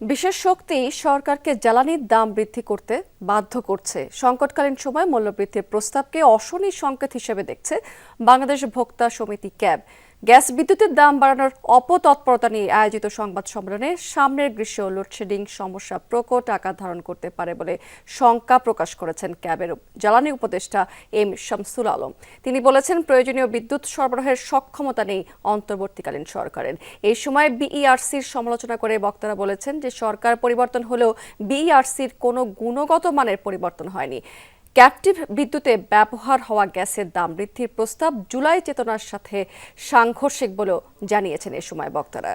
বিশেষ শক্তি সরকারকে জ্বালানির দাম বৃদ্ধি করতে বাধ্য করছে। সংকটকালীন সময় মূল্যবৃদ্ধির প্রস্তাবকে অশনি সংকেত হিসেবে দেখছে বাংলাদেশ ভোক্তা সমিতি ক্যাব। গ্যাস বিদ্যুতের দাম বাড়ানোর অপতৎপরতা নিয়ে আয়োজিত সংবাদ সম্মেলনে সামনের গ্রীষ্ম লোডশেডিং সমস্যা প্রকট আকার ধারণ করতে পারে বলে শঙ্কা প্রকাশ করেছেন ক্যাবের জ্বালানি উপদেষ্টা এম শামসুল আলম। তিনি বলেছেন, প্রয়োজনীয় বিদ্যুৎ সরবরাহের সক্ষমতা নেই অন্তর্বর্তীকালীন সরকারের। এই সময় বিইআরসির সমালোচনা করে বক্তারা বলেছেন যে, সরকার পরিবর্তন হলেও বিইআরসির কোনো গুণগত মানের পরিবর্তন হয়নি। ক্যাপটিভ বিদ্যুতে ব্যবহার হওয়া গ্যাসের দাম বৃদ্ধির প্রস্তাব জুলাই চেতনার সাথে সাংঘর্ষিক বলেও জানিয়েছেন এ সময় বক্তারা।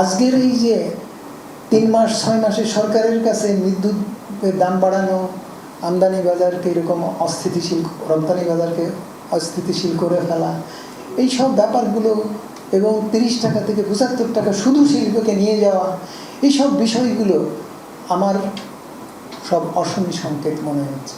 আজকের এই যে তিন মাস, ছয় মাসে সরকারের কাছে বিদ্যুতের দাম বাড়ানো, আমদানি বাজারকে এরকম অস্থিতিশীল, রপ্তানি বাজারকে অস্থিতিশীল করে ফেলা এই সব ব্যাপারগুলো এবং তিরিশ টাকা থেকে পঁচাত্তর টাকা শুধু শিল্পকে নিয়ে যাওয়া, এইসব বিষয়গুলো আমার সব অশনি সংকেত মনে হচ্ছে।